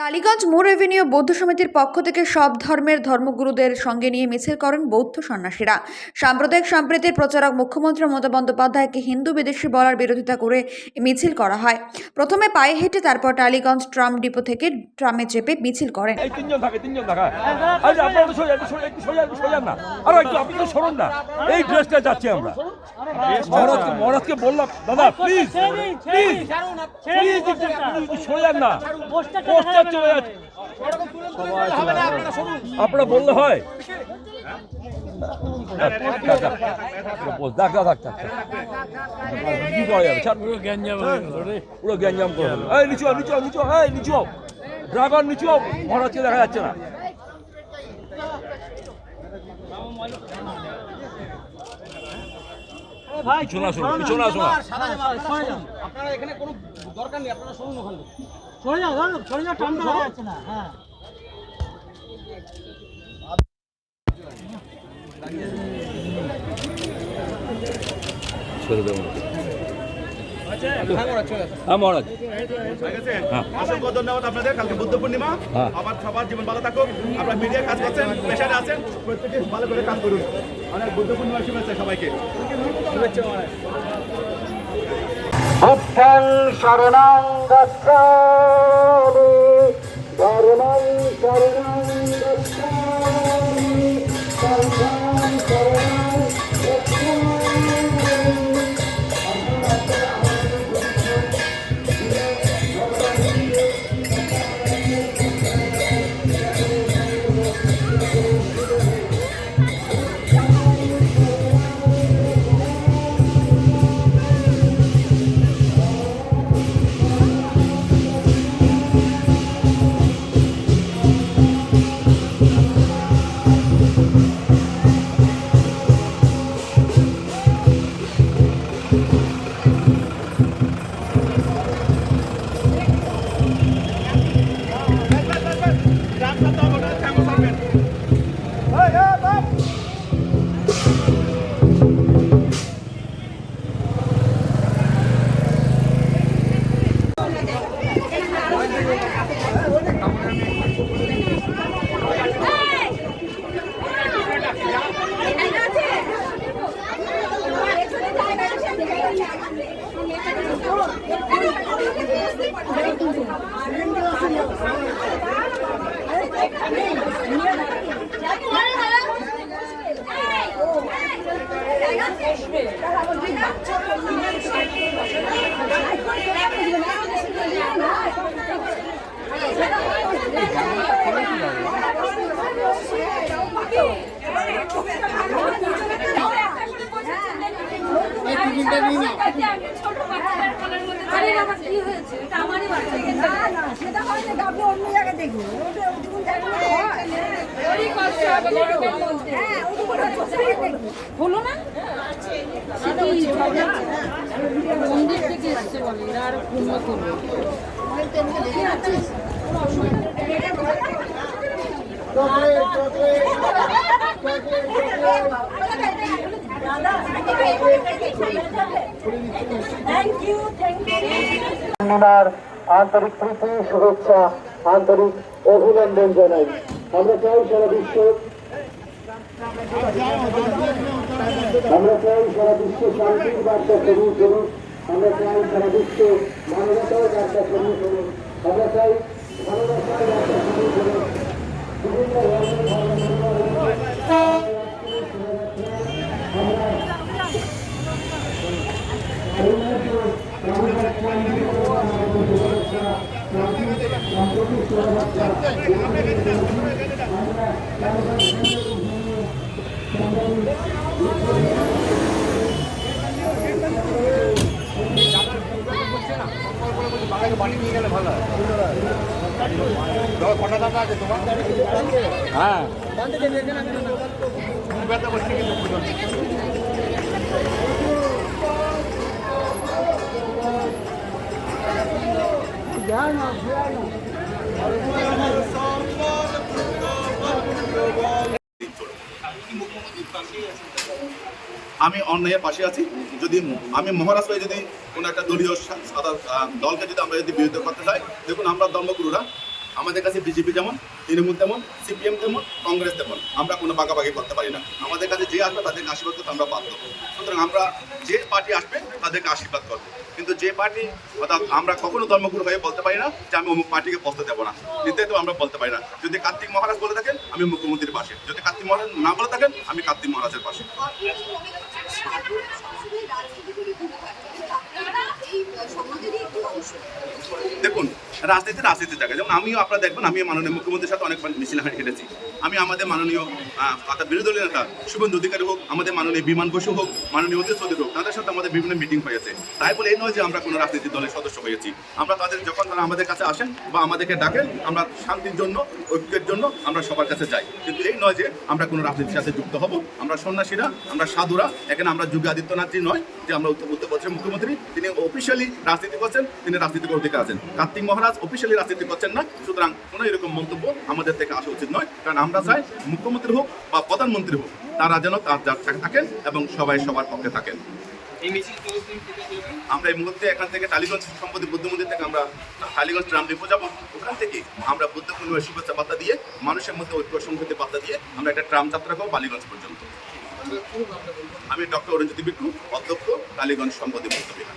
টালিগঞ্জ মোড় এভিনিউ বৌদ্ধ সমিতির পক্ষ থেকে সব ধর্মের ধর্মগুরুদের সঙ্গে নিয়ে মিছিল করেন বৌদ্ধ সন্ন্যাসীরা। সাম্প্রদায়িক সম্প্রীতির প্রচারক মুখ্যমন্ত্রী মমতা বন্দ্যোপাধ্যায়কে হিন্দু বিদেশি বলার বিরোধিতা করে মিছিল করা হয়। প্রথমে পায়ে হেঁটে তারপর টালিগঞ্জ ট্রাম ডিপো থেকে ট্রামে চেপে মিছিল করেন। এই ড্রেসটা যাচ্ছি আমরা। বললাম দাদা প্লিজ প্লিজ না। পোস্টার চলে যাচ্ছে আপনারা বললে হয় পুরো গ্যাঞ্জাম করে। এই নিচু নিচু নিচু এই নিচু। ড্রাগন নিচু মহারাজকে দেখা যাচ্ছে না পিছনে আসুন পিছনে আসুন আপনারা এখানে কোনো দরকার নেই আপনারা শুনুন ওখান সরে যাও সরে যাও টানটা হয়ে যাচ্ছে না হ্যাঁ। ছেড়ে দেবো। হ্যাঁ মহারাজ। হ্যাঁ। অসংখ্য ধন্যবাদ আপনাদের কালকে বুদ্ধ পূর্ণিমা। হ্যাঁ। আমার সবার জীবন ভালো থাকুক। আপনারা মিডিয়া কাজ করছেন পেশারে আছেন প্রত্যেকে ভালো করে কাজ করুন। অনেক বুদ্ধ পূর্ণিমার শুভেচ্ছা সবাইকে। বুদ্ধং শরণং গচ্ছামি ধর্মং শরণং গচ্ছামি সংঘং শরণং ছোট বাচ্চাদের কোলের মধ্যে চলে যাচ্ছে। কি হয়েছে? এটা আমারই বাচ্চা। ওরই কষ্ট হবে গরমের মধ্যে। হলো না? মন্দির থেকে এসছে বলে, আরও পূর্ণ করবে। আন্তরিক প্রীতি শুভেচ্ছা আন্তরিক অভিনন্দন জানাই। আমরা চাই সারা বিশ্ব আমরা চাই সারা বিশ্ব শান্তির বার্তা ছড়িয়ে করুন আমরা চাই সারা বিশ্ব মানবতার বার্তা ছড়িয়ে করুন আমরা চাই ভালোবাসার বার্তা ছড়িয়ে করুন বিভিন্ন হ্যাঁ Yeah, no, yeah, no. আমি অন্যায়ের পাশে আছি। যদি আমি মহারাজ হয়ে যদি কোনো একটা দলীয় দলকে যদি আমরা যদি বিরোধিতা করতে চাই, দেখুন আমরা ধর্মগুরুরা। আমাদের কাছে বিজেপি যেমন, তৃণমূল তেমন, সিপিএম তেমন, কংগ্রেস তেমন। আমরা কোনো বাগাবাগি করতে পারি না। আমাদের কাছে যে আসবে তাদেরকে আশীর্বাদ করতে আমরা বাধ্য। সুতরাং আমরা যে পার্টি আসবে তাদেরকে আশীর্বাদ করব। কিন্তু যে পার্টি, অর্থাৎ আমরা কখনো ধর্মগুরু হয়ে বলতে পারি না যে আমি অমুক পার্টিকে বসতে দেবো না। নির্ধারিত আমরা বলতে পারি না। যদি কার্তিক মহারাজ বলে থাকেন, আমি মুখ্যমন্ত্রীর পাশে। যদি কার্তিক মহারাজ না বলে থাকেন, আমি কার্তিক মহারাজের পাশে। দেখুন রাজনীতি রাজনীতি জায়গা যেমন আমিও আপনারা দেখবেন আমি মাননীয় মুখ্যমন্ত্রীর সাথে অনেক মিছিল হেঁটেছি। আমি আমাদের মাননীয় অর্থাৎ বিরোধী দলীয় নেতা শুভেন্দু অধিকারী হোক, আমাদের মাননীয় বিমান বসু হোক, মাননীয় অজিত চৌধুরী হোক, তাদের সাথে আমাদের বিভিন্ন মিটিং হয়েছে। তাই বলে এই নয় যে আমরা কোনো রাজনীতি দলের সদস্য হয়েছি। আমরা তাদের যখন তারা আমাদের কাছে আসেন বা আমাদেরকে ডাকেন, আমরা শান্তির জন্য, ঐক্যের জন্য আমরা সবার কাছে যাই। কিন্তু এই নয় যে আমরা কোনো রাজনীতির সাথে যুক্ত হব। আমরা সন্ন্যাসীরা, আমরা সাধুরা, এখানে আমরা যোগী আদিত্যনাথজি নয় যে আমরা উত্তর উত্তরপ্রদেশের মুখ্যমন্ত্রী। তিনি অফিসিয়ালি রাজনীতি করছেন, তিনি রাজনীতি অধিকার আছেন। কার্তিক মহারাজ অফিসিয়ালি রাজনীতি করছেন না। সুতরাং কোনো এরকম মন্তব্য আমাদের থেকে আসা উচিত নয়। কারণ আমরা চাই মুখ্যমন্ত্রী হোক বা প্রধানমন্ত্রী হোক তারা যেন তার যার থাকেন এবং সবাই সবার পক্ষে থাকেন। আমরা এই মুহূর্তে এখান থেকে টালিগঞ্জ সম্পত্তি বুদ্ধ মন্দির থেকে আমরা টালিগঞ্জ ট্রাম ডিপো যাব। ওখান থেকে আমরা বুদ্ধ পূর্ণিমার শুভেচ্ছা বার্তা দিয়ে মানুষের মধ্যে ঐক্য সংহতি বার্তা দিয়ে আমরা একটা ট্রাম যাত্রা করব বালিগঞ্জ পর্যন্ত। আমি ডক্টর অরুণজ্যোতি বিট্টু অধ্যক্ষ টালিগঞ্জ সম্পত্তি বুদ্ধ বিহার